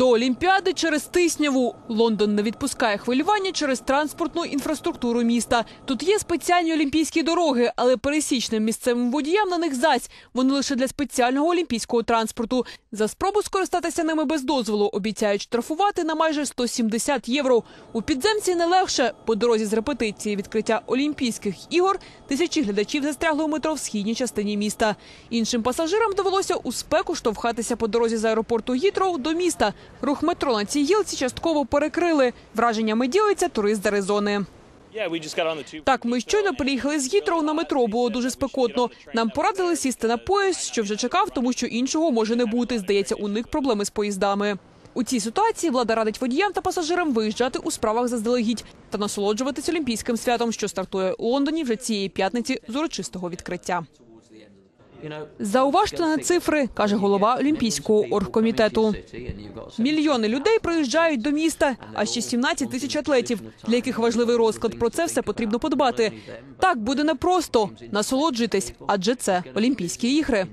До Олімпіади через Тисняву. Лондон не відпускає хвилювання через транспортну інфраструктуру міста. Тут є спеціальні олімпійські дороги, але пересічним місцевим водіям на них зась. Вони лише для спеціального олімпійського транспорту. За спробу скористатися ними без дозволу обіцяють штрафувати на майже 170 євро. У підземці не легше. По дорозі з репетиції відкриття Олімпійських ігор тисячі глядачів застрягли у метро в східній частині міста. Іншим пасажирам довелося у спеку штовхатися по дорозі з аеропорту Гітроу до міста. Рух метро на цій гілці частково перекрили. Враженнями ділиться турист з Аризони. Так, ми щойно приїхали з Гітроу на метро. Було дуже спекотно. Нам порадили сісти на поїзд, що вже чекав, тому що іншого може не бути. Здається, у них проблеми з поїздами. У цій ситуації влада радить водіям та пасажирам виїжджати у справах заздалегідь та насолоджуватись олімпійським святом, що стартує у Лондоні вже цієї п'ятниці з урочистого відкриття. Зауважте на цифри, каже голова Олімпійського оргкомітету. Мільйони людей приїжджають до міста, а ще 17 тисяч атлетів, для яких важливий розклад. Про це все потрібно подбати. Так буде непросто. Насолоджуйтесь, адже це Олімпійські ігри.